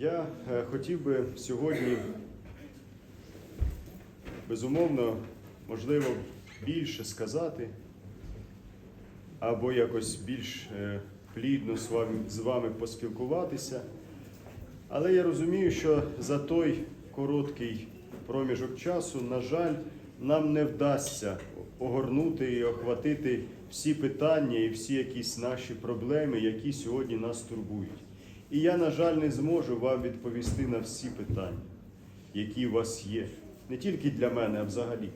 Я е, хотів би сьогодні, безумовно, можливо, більше сказати, або якось більш е, плідно з вами, з вами поспілкуватися. Але я розумію, що за той короткий проміжок часу, на жаль, нам не вдасться огорнути і охватити всі питання і всі якісь наші проблеми, які сьогодні нас турбують. І я, на жаль, не зможу вам відповісти на всі питання, які у вас є, не тільки для мене, а взагалі.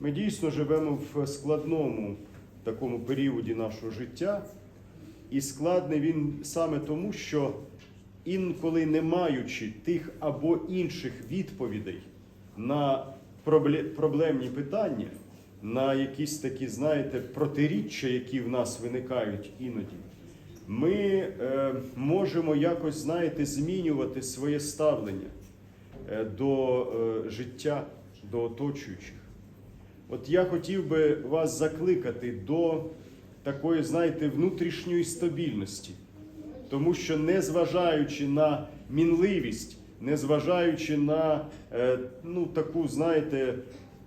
Ми дійсно живемо в складному такому періоді нашого життя, і складний він саме тому, що інколи не маючи тих або інших відповідей на проблемні питання, на якісь такі, знаєте, протиріччя, які в нас виникають іноді, ми е, можемо якось, знаєте, змінювати своє ставлення е, до е, життя, до оточуючих. От я хотів би вас закликати до такої, знаєте, внутрішньої стабільності. Тому що, незважаючи на мінливість, незважаючи на е, ну, таку, знаєте,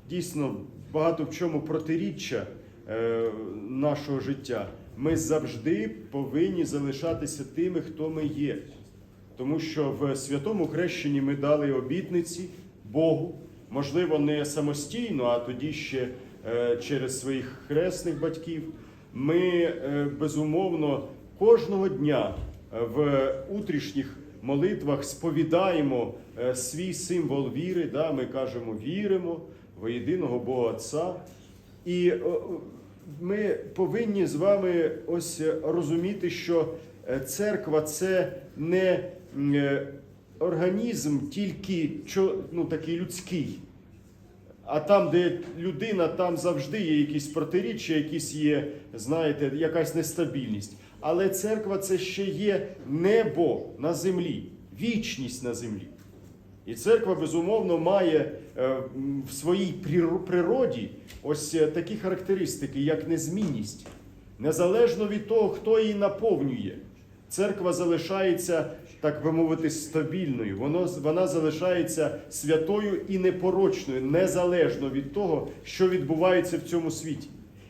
дійсно багато в чому протиріччя е, нашого життя, ми завжди повинні залишатися тими, хто ми є. Тому що в святому хрещенні ми дали обітниці Богу, можливо, не самостійно, а тоді ще е, через своїх хресних батьків. Ми е, безумовно кожного дня е, в утрішніх молитвах сповідаємо свій символ віри. Да? Ми кажемо віримо во єдиного Бога Отця. І ми повинні з вами ось розуміти, що е, церква це не е, організм тільки ну, такий людський. А там, де людина, там завжди є якісь протиріччя, якісь є, знаєте, якась нестабільність. Але церква це ще є небо на землі, вічність на землі. І церква, безумовно, має е, в своїй прир- природі ось е, такі характеристики, як незмінність. Незалежно від того, хто її наповнює, церква залишається, так би мовити, стабільною. Воно, вона залишається святою і непорочною, незалежно від того, що відбувається в цьому світі.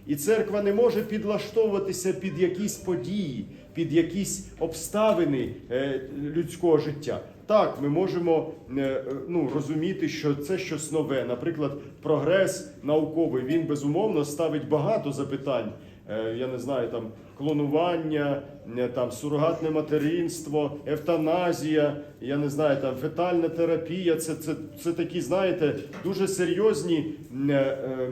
І церква не може підлаштовуватися під якісь події, під якісь обставини е, людського життя. Так, ми можемо е, е, ну, розуміти, що це щось нове. Наприклад, прогрес науковий він безумовно ставить багато запитань. Е, Я не знаю, там клонування, там сурогатне материнство, евтаназія, я не знаю, там фетальна терапія. Це, це, це такі, знаєте, дуже серйозні е, е,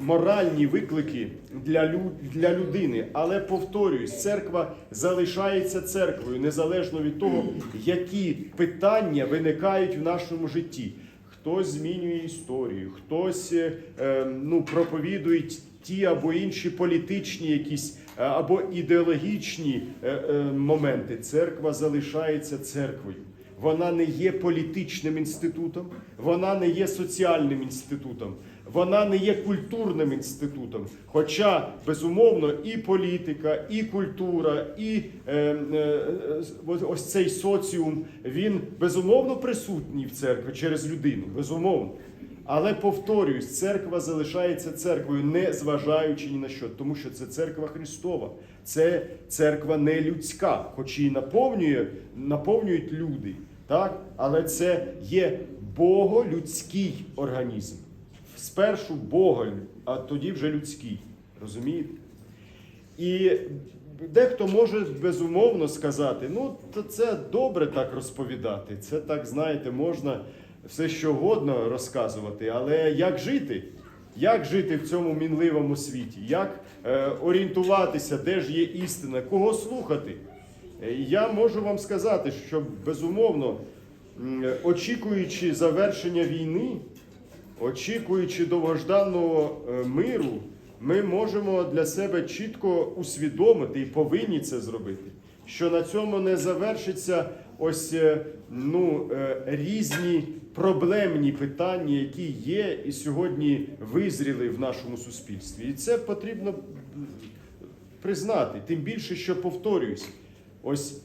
моральні виклики для, лю, для людини. Але повторююсь, церква залишається церквою незалежно від того, які питання виникають в нашому житті. Хтось змінює історію, хтось е, е, ну, проповідує ті або інші політичні якісь е, або ідеологічні моменти. Церква залишається церквою. Вона не є політичним інститутом, вона не є соціальним інститутом, вона не є культурним інститутом. Хоча, безумовно, і політика, і культура, і е, е, ось- цей соціум, він безумовно присутній в церкві через людину, безумовно. Але повторююсь, церква залишається церквою, не зважаючи ні на що, тому що це церква Христова, це церква не людська, хоч і наповнює, наповнюють люди, так? але це є боголюдський організм. Спершу Бога, а тоді вже людський. Розумієте? І дехто може безумовно сказати, ну, то це добре так розповідати, це так, знаєте, можна все що угодно розказувати, але як жити? Як жити в цьому мінливому світі? Як е, орієнтуватися, де ж є істина, кого слухати? Е, Я можу вам сказати, що безумовно, очікуючи завершення війни, очікуючи довгожданого е, миру, ми можемо для себе чітко усвідомити і повинні це зробити, що на цьому не завершиться ось е, ну, е, різні проблемні питання, які є і сьогодні визріли в нашому суспільстві. І це потрібно признати, тим більше, що повторююсь. Ось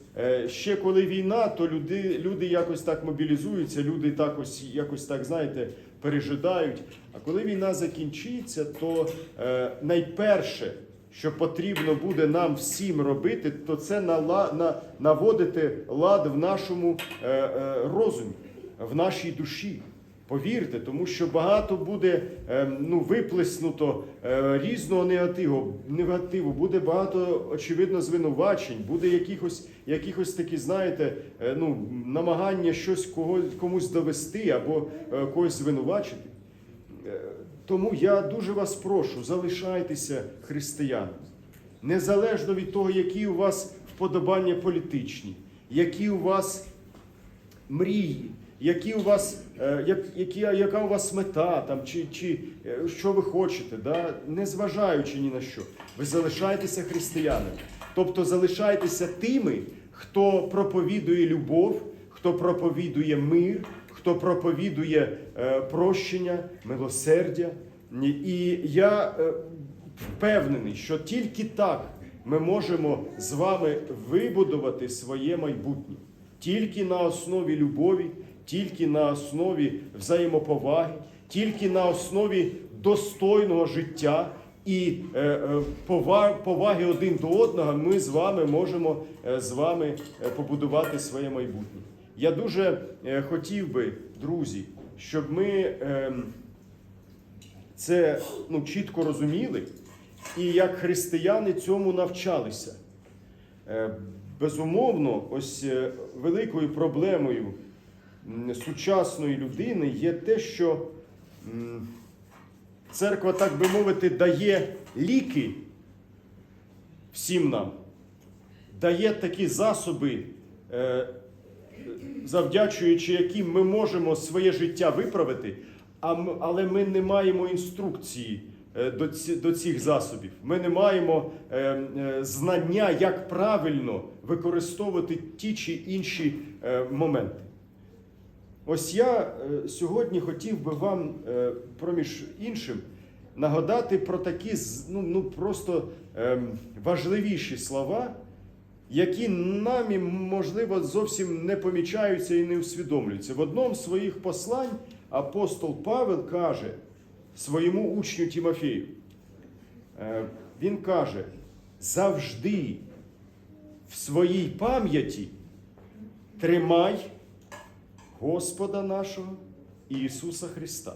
Ще коли війна, то люди, люди якось так мобілізуються, люди так ось, якось так, знаєте, пережидають. А коли війна закінчиться, то е, найперше, що потрібно буде нам всім робити, то це наводити лад в нашому е, е, розумі, в нашій душі. Повірте, тому що багато буде е, ну, виплеснуто е, різного негативу, негативу, буде багато, очевидно, звинувачень, буде якихось, якихось такі, знаєте, е, ну, намагання щось когось, комусь довести або е, когось звинувачити. Тому я дуже вас прошу, залишайтеся християнами. Незалежно від того, які у вас вподобання політичні, які у вас мрії, які у вас, е, як, які, яка у вас мета, там, чи, чи е, що ви хочете, да? незважаючи ні на що, ви залишайтеся християнами. Тобто залишайтеся тими, хто проповідує любов, хто проповідує мир, хто проповідує е, прощення, милосердя. І я впевнений, що тільки так ми можемо з вами вибудувати своє майбутнє. Тільки на основі любові, тільки на основі взаємоповаги, тільки на основі достойного життя і е, е, пова- поваги один до одного ми з вами можемо е, з вами побудувати своє майбутнє. Я дуже хотів би, друзі, щоб ми ем, це ну, чітко розуміли і як християни цьому навчалися. Безумовно, ось великою проблемою сучасної людини є те, що церква, так би мовити, дає ліки всім нам, дає такі засоби, е, завдячуючи яким ми можемо своє життя виправити, але ми не маємо інструкції е, до, ці, до цих засобів. Ми не маємо е, е, знання, як правильно використовувати ті чи інші е, моменти. Ось я е, сьогодні хотів би вам, е, проміж іншим, нагадати про такі ну, ну, просто ем, важливіші слова, які нами, можливо, зовсім не помічаються і не усвідомлюються. В одному з своїх послань апостол Павел каже своєму учню Тімофію, е, він каже, завжди в своїй пам'яті тримай Господа нашого Ісуса Христа.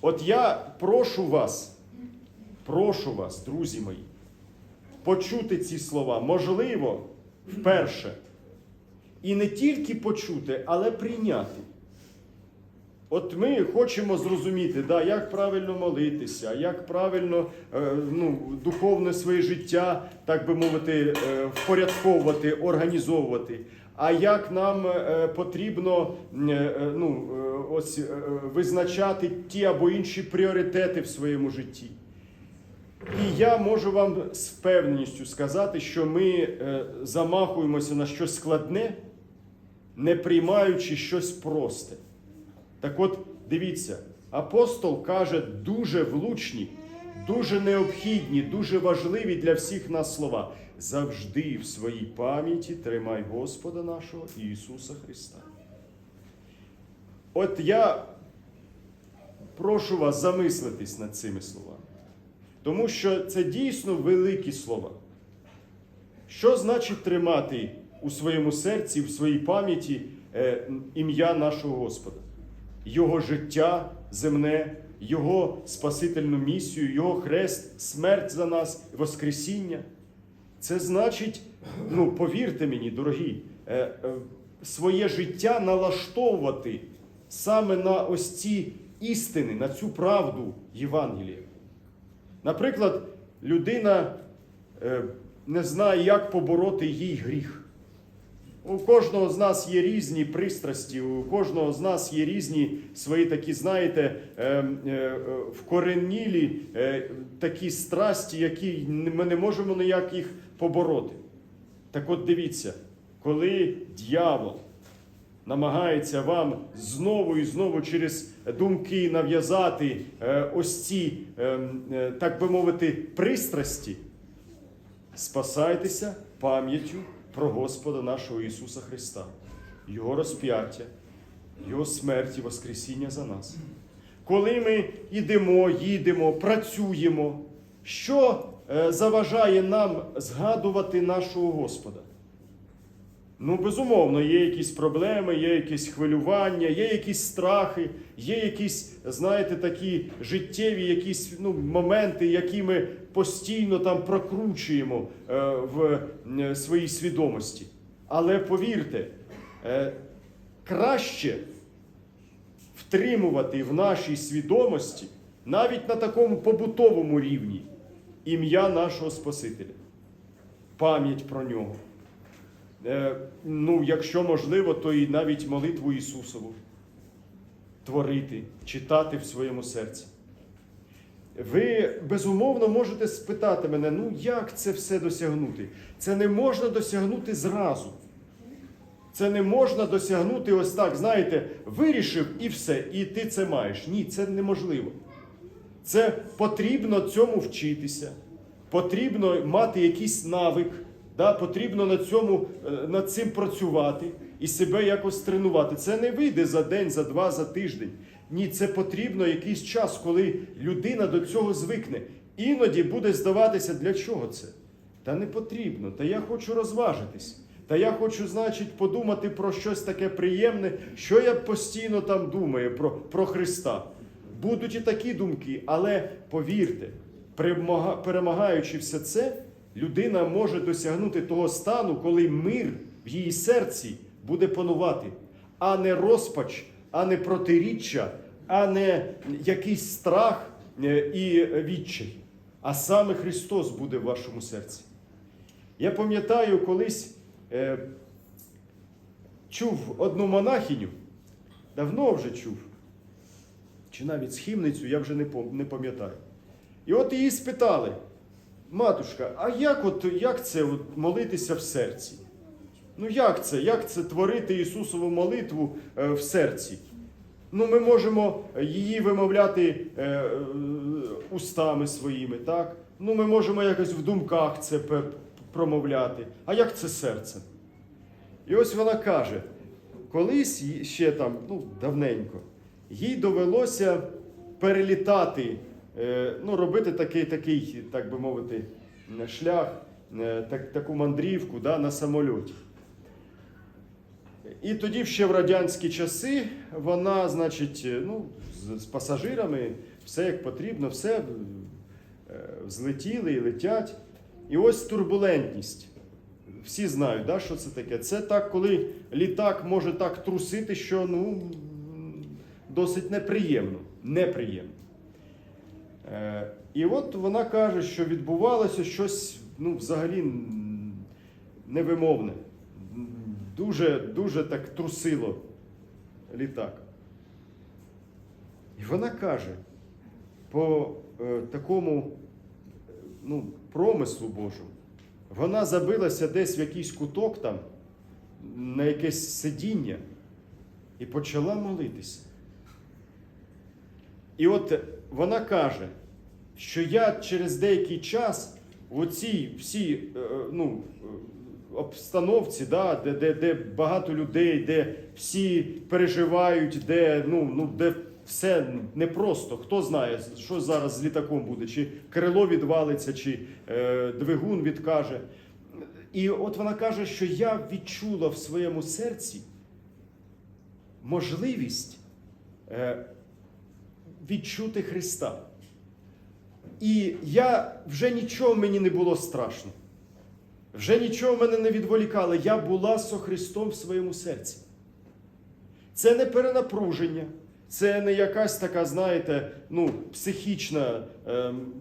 От я прошу вас, прошу вас, друзі мої, почути ці слова, можливо, вперше. І не тільки почути, але прийняти. От ми хочемо зрозуміти, да, як правильно молитися, як правильно е, ну, духовне своє життя, так би мовити, е, впорядковувати, організовувати. А як нам е, потрібно е, ну, е, ось, е, визначати ті або інші пріоритети в своєму житті. І я можу вам з впевненістю сказати, що ми е, замахуємося на щось складне, не приймаючи щось просте. Так от, дивіться, апостол каже дуже влучні, дуже необхідні, дуже важливі для всіх нас слова. Завжди в своїй пам'яті тримай Господа нашого Ісуса Христа. От я прошу вас замислитись над цими словами. Тому що це дійсно великі слова. Що значить тримати у своєму серці, в своїй пам'яті е, ім'я нашого Господа? Його життя земне, Його спасительну місію, Його хрест, смерть за нас, Воскресіння. Це значить, ну повірте мені, дорогі, е, е, своє життя налаштовувати саме на ось ці істини, на цю правду Євангелія. Наприклад, людина е, не знає, як побороти їй гріх. У кожного з нас є різні пристрасті, у кожного з нас є різні свої такі, знаєте, вкоренілі такі страсті, які ми не можемо ніяк їх побороти. Так от дивіться, коли дьявол намагається вам знову і знову через думки нав'язати е, ось ці, е, е, так би мовити, пристрасті, спасайтеся, пам'яттю про Господа нашого Ісуса Христа, Його розп'яття, Його смерть і Воскресіння за нас. Коли ми йдемо, їдемо, працюємо, що заважає нам згадувати нашого Господа? Ну, безумовно, є якісь проблеми, є якісь хвилювання, є якісь страхи, є якісь, знаєте, такі життєві якісь ну, моменти, які ми постійно там прокручуємо е, в е, своїй свідомості. Але повірте, е, краще втримувати в нашій свідомості, навіть на такому побутовому рівні, ім'я нашого Спасителя, пам'ять про нього. Е, ну, якщо можливо, то і навіть молитву Ісусову творити, читати в своєму серці. Ви безумовно можете спитати мене, ну як це все досягнути? Це не можна досягнути зразу. Це не можна досягнути ось так, знаєте, вирішив і все, і ти це маєш. Ні, це неможливо. Це потрібно цьому вчитися, потрібно мати якийсь навик, да, потрібно на цьому, е, над цим працювати і себе якось тренувати. Це не вийде за день, за два, за тиждень. Ні, це потрібно якийсь час, коли людина до цього звикне. Іноді буде здаватися, для чого це? Та не потрібно. Та я хочу розважитись. Та я хочу, значить, подумати про щось таке приємне, що я постійно там думаю про, про Христа. Будуть і такі думки, але повірте, перемагаючи все це, людина може досягнути того стану, коли мир в її серці буде панувати, а не розпач, а не протиріччя, а не якийсь страх е, і відчай. А саме Христос буде в вашому серці. Я пам'ятаю, колись е, чув одну монахиню, давно вже чув, чи навіть схімницю, я вже не пам'ятаю. І от її спитали, матушка, а як, от, як це от, молитися в серці? Ну як це? Як це творити Ісусову молитву е, в серці? Ну, ми можемо її вимовляти е, устами своїми, так? Ну, ми можемо якось в думках це промовляти. А як це серцем? І ось вона каже: колись ще там, ну, давненько, їй довелося перелітати, е, ну, робити такий, такий, так би мовити, шлях, е, так, таку мандрівку да, на самольоті. І тоді ще в радянські часи вона, значить, е, ну, з, з пасажирами, все як потрібно, все е, злетіли і летять. І ось турбулентність. Всі знають, да, що це таке. Це так, коли літак може так трусити, що ну, досить неприємно. неприємно. Е, і от вона каже, що відбувалося щось ну, взагалі невимовне. Дуже, дуже так трусило літак. І вона каже, по е, такому ну, промислу Божому, вона забилася десь в якийсь куток там, на якесь сидіння, і почала молитися. І от вона каже, що я через деякий час в цій всій е, ну, е, обстановці, да, де, де, де багато людей, де всі переживають, де, ну, ну, де все непросто. Хто знає, що зараз з літаком буде, чи крило відвалиться, чи е, двигун відкаже. І от вона каже, що я відчула в своєму серці можливість е, відчути Христа. І я вже нічого мені не було страшно. Вже нічого мене не відволікало. Я була со Христом в своєму серці. Це не перенапруження, це не якась така, знаєте, ну, психічна ем,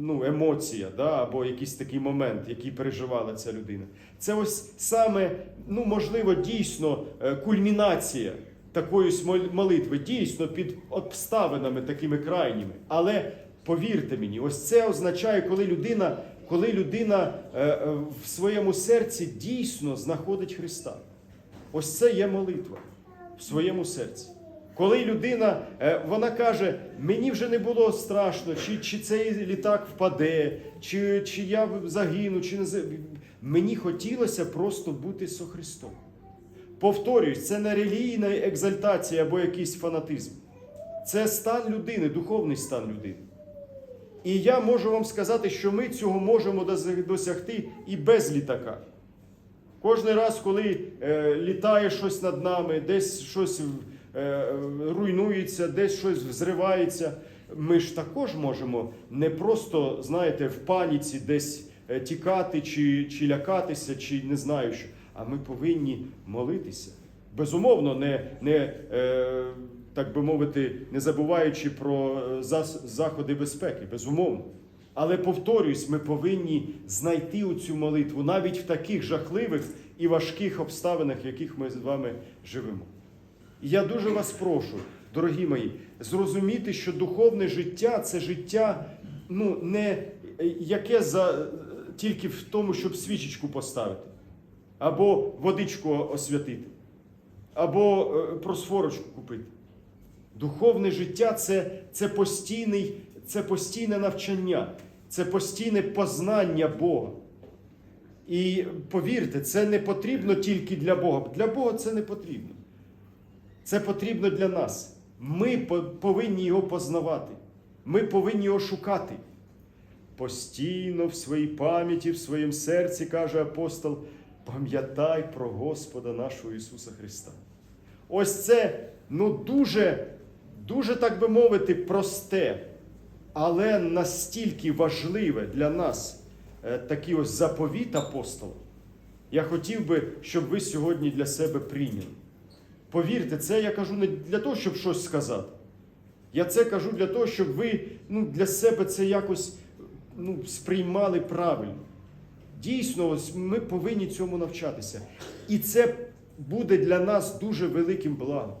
ну, емоція, да, або якийсь такий момент, який переживала ця людина. Це ось саме, ну, можливо, дійсно е, кульмінація такої молитви, дійсно під обставинами такими крайніми. Але повірте мені, ось це означає, коли людина, коли людина е, е, в своєму серці дійсно знаходить Христа. Ось це є молитва в своєму серці. Коли людина, е, вона каже, мені вже не було страшно, чи, чи цей літак впаде, чи, чи я загину, чи не Мені хотілося просто бути со Христом. Повторюсь, це не релігійна екзальтація або якийсь фанатизм. Це стан людини, духовний стан людини. І я можу вам сказати, що ми цього можемо досягти і без літака. Кожен раз, коли е, літає щось над нами, десь щось е, руйнується, десь щось взривається, ми ж також можемо не просто, знаєте, в паніці десь е, тікати чи, чи лякатися, чи не знаю що. А ми повинні молитися. Безумовно, не, не е, так би мовити, не забуваючи про е, заходи безпеки, безумовно. Але повторюсь, ми повинні знайти цю молитву навіть в таких жахливих і важких обставинах, в яких ми з вами живемо. І я дуже вас прошу, дорогі мої, зрозуміти, що духовне життя це життя ну, не е, яке за, тільки в тому, щоб свічечку поставити, або водичку освятити, або е, просфорочку купити. Духовне життя це, це, постійний, це постійне навчання, це постійне познання Бога. І повірте, це не потрібно тільки для Бога. Для Бога це не потрібно. Це потрібно для нас. Ми повинні його познавати. Ми повинні його шукати. Постійно в своїй пам'яті, в своєму серці, каже апостол, пам'ятай про Господа нашого Ісуса Христа. Ось це ну, дуже, дуже, так би мовити, просте, але настільки важливе для нас е, такий ось заповіт апостола. Я хотів би, щоб ви сьогодні для себе прийняли. Повірте, це я кажу не для того, щоб щось сказати. Я це кажу для того, щоб ви ну, для себе це якось ну, сприймали правильно. Дійсно, ми повинні цьому навчатися. І це буде для нас дуже великим благом.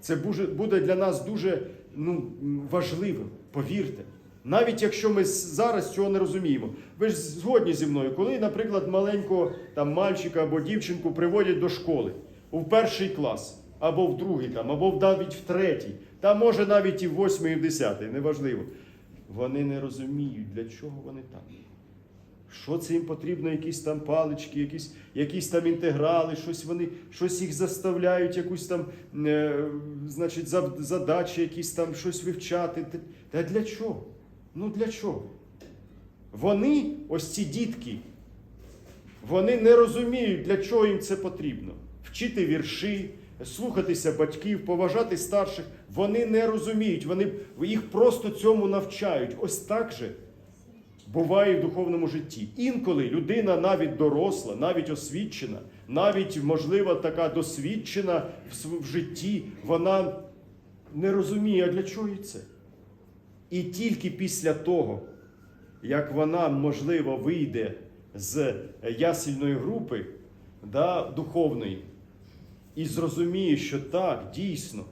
Це буде- буде для нас дуже ну, важливим, повірте. Навіть якщо ми зараз цього не розуміємо. Ви ж згодні зі мною, коли, наприклад, маленького там, мальчика або дівчинку приводять до школи у перший клас, або в другий, там, або навіть в третій, та може навіть і в восьмий, і в десятий, неважливо. Вони не розуміють, для чого вони там. Що це їм потрібно, якісь там палички, якісь, якісь там інтеграли, щось вони, щось їх заставляють, якусь там, е, значить, задачі, якісь там щось вивчати. Та для чого? Ну для чого? Вони, ось ці дітки, вони не розуміють, для чого їм це потрібно. Вчити вірші, слухатися батьків, поважати старших. Вони не розуміють, вони їх просто цьому навчають. Ось так же буває в духовному житті. Інколи людина навіть доросла, навіть освічена, навіть, можливо, така досвідчена в житті, вона не розуміє, а для чого це. І тільки після того, як вона, можливо, вийде з ясільної групи да, духовної, і зрозуміє, що так, дійсно,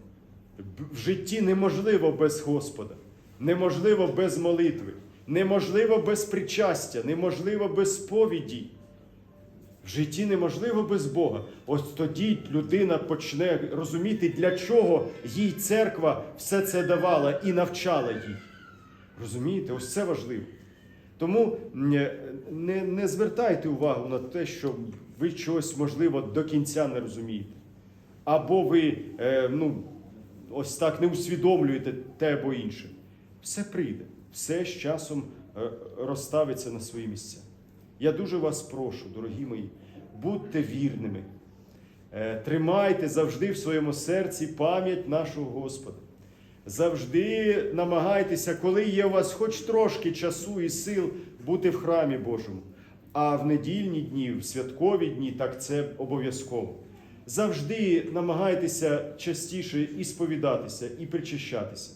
в житті неможливо без Господа, неможливо без молитви, неможливо без причастя, неможливо без сповіді. В житті неможливо без Бога. Ось тоді людина почне розуміти, для чого їй церква все це давала і навчала їй. Розумієте, ось це важливо. Тому м, не, не звертайте увагу на те, що ви чогось, можливо, до кінця не розумієте. Або ви е, ну, ось так не усвідомлюєте те або інше. Все прийде, все з часом е, розставиться на свої місця. Я дуже вас прошу, дорогі мої, будьте вірними. Е, Тримайте завжди в своєму серці пам'ять нашого Господа. Завжди намагайтеся, коли є у вас хоч трошки часу і сил, бути в храмі Божому. А в недільні дні, в святкові дні, так це обов'язково. Завжди намагайтеся частіше і сповідатися, і причащатися.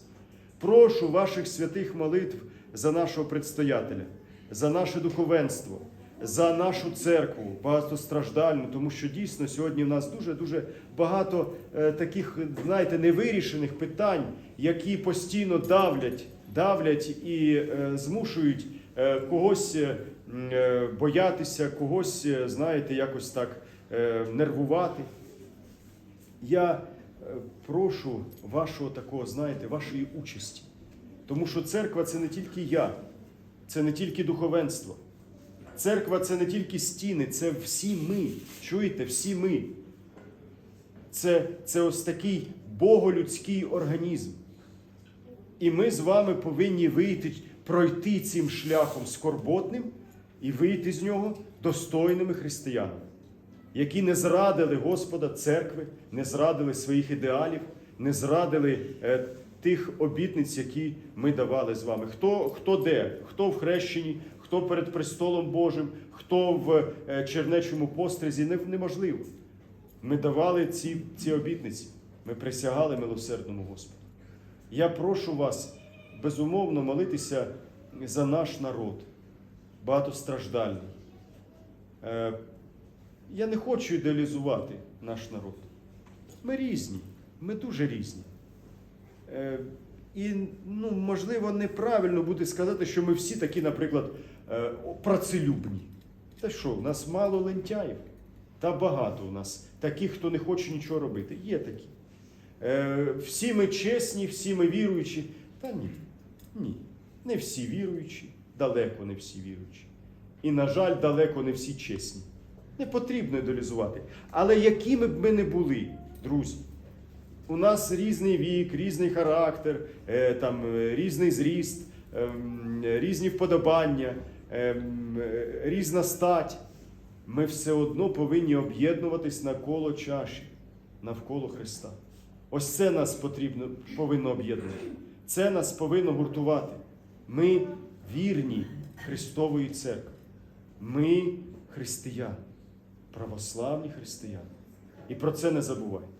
Прошу ваших святих молитв за нашого предстоятеля, за наше духовенство, за нашу церкву багатостраждальну, тому що дійсно сьогодні в нас дуже-дуже багато е, таких, знаєте, невирішених питань, які постійно давлять, давлять і е, змушують е, когось боятися, когось, знаєте, якось так нервувати. Я прошу вашого такого, знаєте, вашої участі. Тому що церква це не тільки я, це не тільки духовенство. Церква це не тільки стіни, це всі ми. Чуєте, всі ми. Це, це ось такий боголюдський організм. І ми з вами повинні вийти, пройти цим шляхом скорботним і вийти з нього достойними християнами, які не зрадили Господа церкви, не зрадили своїх ідеалів, не зрадили е, тих обітниць, які ми давали з вами. Хто, хто де? Хто в хрещенні, хто перед престолом Божим, хто в е, чернечому пострізі, не- неможливо. Ми давали ці, ці обітниці. Ми присягали милосердному Господу. Я прошу вас безумовно молитися за наш народ, багатостраждальний. Я не хочу ідеалізувати наш народ. Ми різні, ми дуже різні. Е, І, ну, можливо, неправильно буде сказати, що ми всі такі, наприклад, е, працелюбні. Та що, у нас мало лентяїв, та багато у нас таких, хто не хоче нічого робити. Є такі. Е, Всі ми чесні, всі ми віруючі. Та ні. Ні. Не всі віруючі, далеко не всі віруючі. І, на жаль, далеко не всі чесні. Не потрібно ідеалізувати. Але якими б ми не були, друзі, у нас різний вік, різний характер, е, там, е, різний зріст, ем, різні вподобання, ем, е, різна стать. Ми все одно повинні об'єднуватись навколо чаші, навколо Христа. Ось це нас потрібно, повинно об'єднувати. Це нас повинно гуртувати. Ми вірні Христової церкви. Ми християни, православні християни. І про це не забувайте.